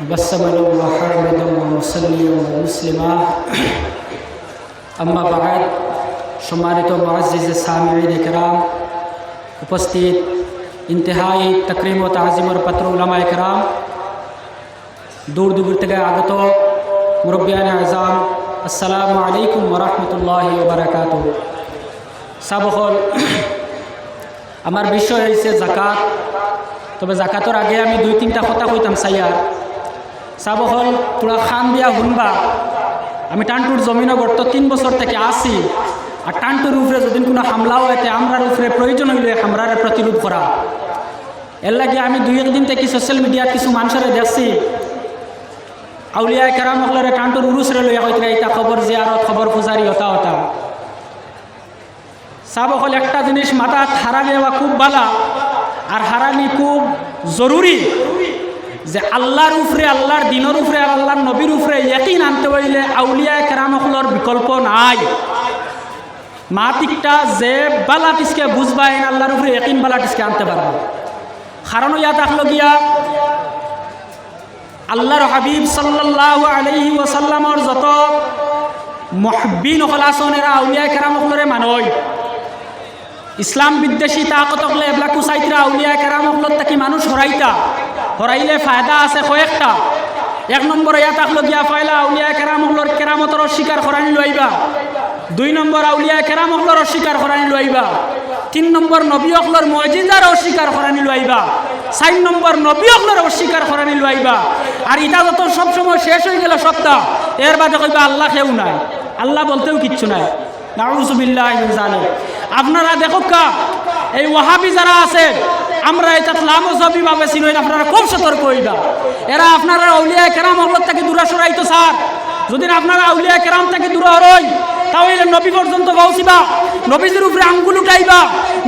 مبسما وحامدا ومصليا ومسلما أما بعد সম্মানিত মুআজ্জিজ সামিঈন کرام উপস্থিত ইন্তেহাই তকরিম ও তাজিমর পাত্র উলামা کرام দূর দূর থেকে আগত মুরব্বিয়ান আজাম আসসালামু আলাইকুম ওরহমতুল্লাহ বারাকাত সাবহল আমার বিষয় হয়েছে জাকাত তবে জাকাতর আগে আমি দুই তিনটা কথা কইতাম সাইয়ার চাবহল তোরা খান দিয়া শুনবা। আমি টানটুর জমিনে বর্ত তিন বছর থেকে আসি আর টানটুর উপরে যদি কোনো হামলাও হইতে আমরার উপরে প্রয়োজন হইলে হামরারে প্রতিরোধ করা এর লাগে আমি দুই একদিন থেকে সোশ্যাল মিডিয়াত কিছু মানুষের দেখছি। আউলিয়া কেরাম হলরে টানটুর উরুসরে লইয়া হইতে এটা খবর জিয়ারত খবর পূজারি হতা হতা। চাবকল একটা জিনিস মাথাত হারা দেওয়া খুব বালা। আর হারানি খুব জরুরি যে আল্লাহর উপরে, আল্লাহর দিনের আর আল্লাহর নবীর উপরে একই আনতে হইলে আউলিয়া কেরামকলর বিকল্প নাই। মাতিকটা যে বালাটিসকে বুঝবাই আল্লাহর উপরে একইন বালাটিসকে আনতে পারব। কারণ ইয়াত আসলো গিয়া, আল্লাহর হাবিব সাল্লাহ আলহি ওসাল্লামর যত মহবিন হলাসন এরা আউলিয়া কেরামকলরে মানয়। ইসলাম বিদ্বেষী তাকত হলে এগুলা কুসাইতরা আউলিয়া কেরামকলত থাকি মানুষ হরাইতা। হরাইলে ফায়দা আছে কয়েকটা। এক নম্বর ইয়াত আখলো গিয়া ফাইলা আউলিয়া কেরামকলর কেরামতর অস্বীকার করানি লইবা। দুই নম্বর আউলিয়া কেরামকলর অস্বীকার করানি লইবা। তিন নম্বর নবী অকলর মজিদার অস্বীকার করানি লইবা। চার নম্বর নবী অকলর অস্বীকার করানি লইবা। আর ইটা যত সবসময় শেষ হয়ে গেল সপ্তাহ এর বাদে কইবা আল্লাহ কেউ নাই। আল্লাহ বলতেও কিচ্ছু নাই। নাউজুবিল্লাহ জানে আপনারা দেখো কা, এই ওয়াহাবি যারা আছে আমরা এটা লামজবি ভাবে চিনই আপনারা খুব সতর্ক হইবা। এরা আপনারা আউলিয়া কেরাম হলত থেকে দূরে সরাইতো, স্যার। যদি আপনারা আউলিয়া কেরাম থেকে দূরে হরই, তাহলে নবী পর্যন্ত পৌঁছিবা। নবীজির উপরে আঙ্গুল উঠাইবা,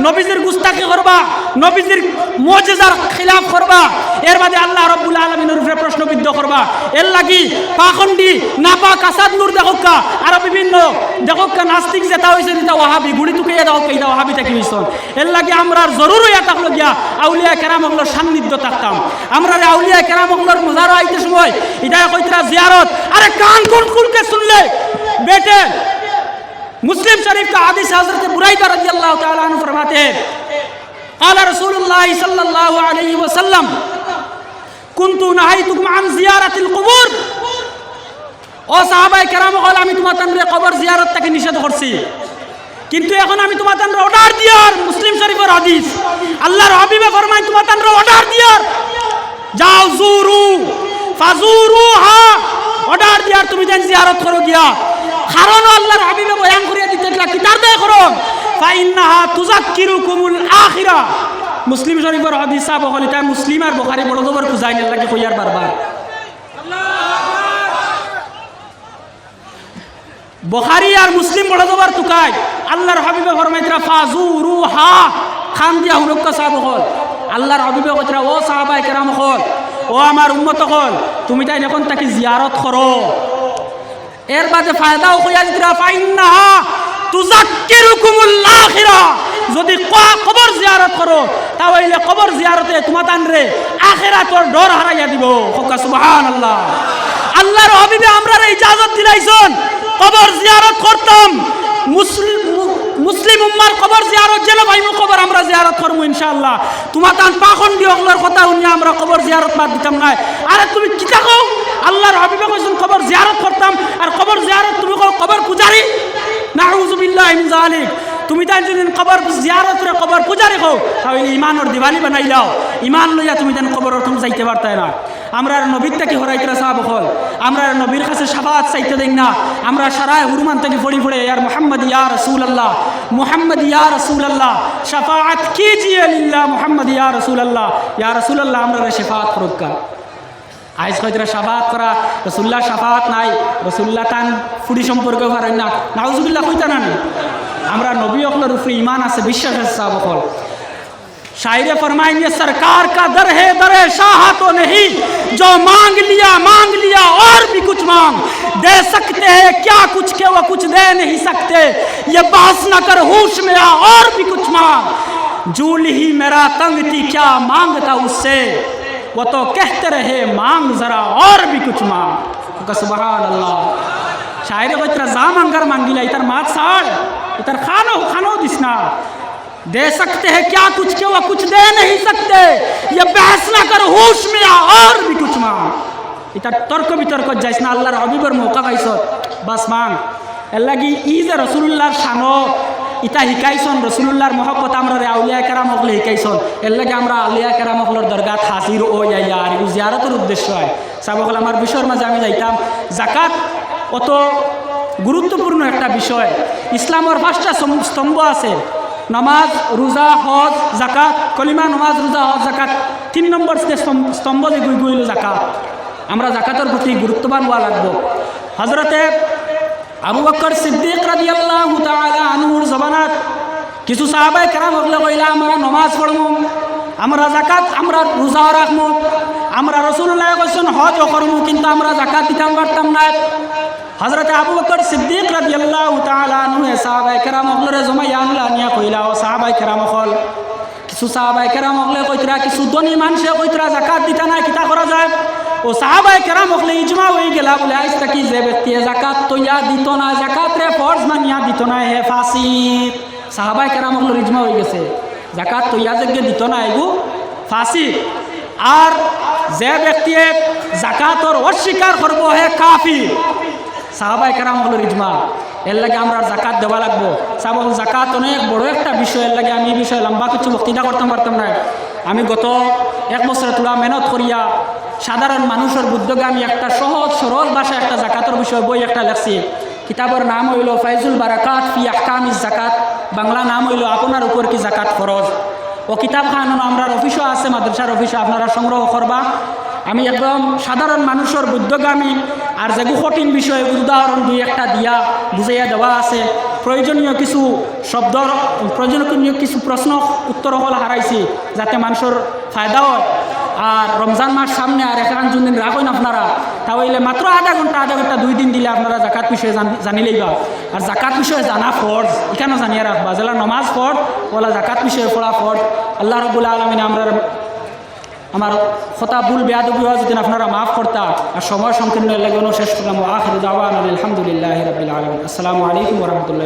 নবীজির গুস্তাকি করবা, নবীজির মজেজার খিলাফ করবা। এর বাদে আল্লাহ রব্বুল আলমিনের উপরে প্রশ্নবিদ্ধ করবা। এর লাগি পাখন্ডি নাপা কাসাদ নূর দেখোকা আর বিভিন্ন দেখোকা নাস্তিক যেটা হয়েছে যেটা ওহাবি গুড়ি টুকে দেখোকা এটা ওহাবি থাকি হয়েছেন এর লাগে আমরা জরুর ইয়া থাকল গিয়া আউলিয়া কেরামকলোর সান্নিধ্য থাকতাম। আমরা আউলিয়া কেরামকলোর মজারও আইতে সময় এটা কইতরা জিয়ারত, আরে কান কোন খুলকে শুনলে? বেটে मुस्लिम शरीफ का आदिश हजरत बुराइदा रजी अल्लाह तआला अन्हु फरमाते हैं قال رسول الله صلى الله عليه وسلم كنت نهيتكم عن زيارة القبور ও সাহাবাই কেরাম হল আমি তোমার তানরে কবর জিয়ারত থেকে নিষেধ করছি কিন্তু এখন আমি তোমার তানরে অর্ডার দিয়ার মুসলিম শরীফের হাদিস আল্লাহর হাবিবে ফরমায় তোমার তানরে অর্ডার দিয়ার যাও জুরু ফাজুরু হা অর্ডার দিয়ার তুমি যেন জিয়ারত করো গিয়া মুসলিম শরীফের হাদিস সাহেব হলি তাই মুসলিম আর বুখারী বড় জবর খুঁজাই না লাগে কইয়ার বারবার। বুখারী আর মুসলিম বড় জবর তুকাই আল্লাহর হাবিবে ফরমাইতরা ফাজুরু হা খান দিয়া হুনক্কা সাহেব হল আল্লাহর হাবিবে কইতরা ও সাহাবায়ে কেরাম হল ও আমার উম্মত হল তুমি তাই এখন তাকে জিয়ারত করো? এর বাদে ফায়দাও কইয়া দিতরা ফাইন্নাহা আখিরা যদি কবর জিয়ারত করো, তাহলে কবর জিয়ারতে তোমার তানরে আখিরাতর ডর হারাইয়া দিব। হোকা সুবহানাল্লাহ। আল্লাহর হাবিবে আমরা ইজাজত দিলাইছন। কবর জিয়ারত করতাম। মুসলিম মুসলিম উম্মার কবর জিয়ারত যেন ভাইমু কবর আমরা জিয়ারত করব ইনশাআল্লাহ। তোমার তান পাখন দিয়ে অগলার কথা শুনি আমরা কবর জিয়ারত বাদ দিতাম না আরে তুমি কি থাকো আল্লাহর হবিবে কইছেন, কবর জিয়ারত করতাম। আর কবর জিয়ারত তুমি কবর পূজারি? তুমি তাই যদি কবর জিয়ারত কবর পূজারি কও তাহলে ইমানর দিবালি বানাইলাও ইমান লইয়া তুমি যেন কবর তুমি যাইতে পারতাই না। আমরা নবীর থেকে হরাইতরা সাহাব হল আমরা নবীর কাছে সাফাত চাইতে দেই না। আমরা সারায় হুরমান থেকে ফড়ি ফড়ে, ইয়ার মোহাম্মদ, ইয়া রসুল আল্লাহ মোহাম্মদ, ইয়া রসুল আল্লাহ সাফাত কিজিয়ে লিল্লাহ, মোহাম্মদ, ইয়া রসুল আল্লাহ ইয়া রসুল আল্লাহ আমরা শেফাত ফরুকা আইস হয়তো সাফাত করা রসুল্লাহ সাফাত নাই রসুল্লাহ তান ফুডি সম্পর্কে পারেন না নাউজুবিল্লাহ কইতা না আমরা নবী অকলের উপরে ইমান আছে বিশ্বাস আছে সাহাব অকল शायरे फरमाएंगे सरकार का दर है दर शाह तो नहीं जो मांग लिया मांग लिया और भी कुछ मांग दे सकते हैं क्या कुछ के वो कुछ दे नहीं सकते ये बहस न कर होश में आ और भी कुछ मांग जूल ही मेरा तंग थी क्या मांगता उससे वो तो कहते रहे, मांग ज़रा और भी कुछ मांग। तो कसबहान अल्लाह शायर को इतर जाम अंगर मांगिला इतर मात साड़ इतर खानो खानो दिसना दे सकते हैं क्या कुछ के कुछ दे नहीं सकते। ये बहस ना कर, होश में आ और भी कुछ मांग। इतर तर्क वितर्क जैसना अल्लाह रबीबर मौका कैसो बस मांग। अल्लाह की ईज रसूलुल्लाह शानो ইতা শিকাইছন রসুল্লাহর মহব্বত আমরা আউলিয়া কেরাম হকলে শিকাইছন এর লাগে আমরা আউলিয়া কেরাম হকলের দরগাত হাজির ও যাইয়া আর জিয়ারতের উদ্দেশ্য হয়। সাবকল আমার বিষয়ের মাঝে আমি যাইতাম। জাকাত অত গুরুত্বপূর্ণ একটা বিষয়। ইসলামের পাঁচটা স্তম্ভ আছে। নামাজ, রোজা, হজ জাকাত কলিমা, নমাজ, রোজা, হজ জাকাত তিন নম্বর স্তম্ভ যে গুই গুইল জাকাত আমরা জাকাতের প্রতি গুরুত্ববান হওয়া লাগবো। হজরতে আবু বকর সিদ্দিক রাজি আল্লাহ আনুর জবানাত। কিছু সাহাবাই কেরাম হকলে কইলা, আমরা নমাজ পড়মু, আমরা জাকাত আমরা রোজা রাখমু, আমরা রসুল্লাহ কৈছেন হজ করমু, কিন্তু আমরা জাকাত দিতাম পারতাম না। হজরত আবু বকর সিদ্দিক রাজি আল্লাহ আনহু সাহাবাই কেরাম হকলরে জমাই আনলা নিয়া কইলা, ও সাহাবাই কেরাম হকল, কিছু সাহাবাই কেরাম হকলে কইতরা, কিছু ধনী মানুষে কইতরা জাকাত দিতা না কিতা করা যায়? ও সাহাবাই কেরাম হকলে ইজমা হয়ে গেলা, বলে, আজ তাকি যে ব্যক্তি জাকাত তো ইয়া দিত না জাকাত রে ফরজ মানিয়া দিত না, হে ফাঁসি সাহাবাই কেরাম হকলের ইজমা হয়ে গেছে জাকাত তো ইয়া যোগ্য দিত না, এগু ফাঁসি আর যে ব্যক্তি জাকাতর অস্বীকার করব, হে কাফি সাহাবাই কেরাম হলো ইজমা, এর লাগে আমরা জাকাত দেওয়া লাগবো। সাবল জাকাত অনেক বড় একটা বিষয়, এর লাগে আমি এই বিষয়ে লম্বা কিছু বক্তৃতা করতে পারতাম না। আমি গত এক বছরে তোলা মেহনত করিয়া সাধারণ মানুষের উদ্যোগে আমি একটা সহজ, সরল ভাষায় একটা জাকাতের বিষয়ে বই একটা লেখছি। কিতাবের নাম হইল ফাইজুল বারাকাত ফি আহকাম ইস জাকাত। বাংলা নাম হইল আপনার উপর কি জাকাত ফরজ? ও কিতাব খান আমরা অফিসও আছে, মাদ্রাসার অফিসে আপনারা সংগ্রহ করবা। আমি একদম সাধারণ মানুষের বুদ্ধগামী আর যেগু কঠিন বিষয়ে উদাহরণ দুই একটা দিয়া বুঝাইয়া দেওয়া আছে। প্রয়োজনীয় কিছু শব্দ, প্রয়োজনীয় কিছু প্রশ্ন উত্তর হল হারাইছি, যাতে মানুষের ফায়দা হয়। আর রমজান মাস সামনে আর এখান দিন রাখেন আপনারা। তাহলে মাত্র আধা ঘণ্টা আধা ঘণ্টা, দুই দিন দিলে আপনারা জাকাত বিষয়ে জান- জানিলেই বা আর জাকাত বিষয়ে জানা ফর্জ, এখানেও জানিয়ে রাখবা। যেলা নমাজ ফর্জ, ওলা জাকাত বিষয়ে পড়া ফর্জ। আল্লাহ রবুল্লা আলমিন আমরা আমার কথা ভুল, বেয়াদবি হওয়া যদি আপনারা মাফ করতা, আর সময় সংকীর্ণ লাগে শেষ করলাম। আখির দাওয়ান আলহামদুলিল্লাহ রবিল আলম আসসালামু আলাইকুম রহমতুল্লাহ।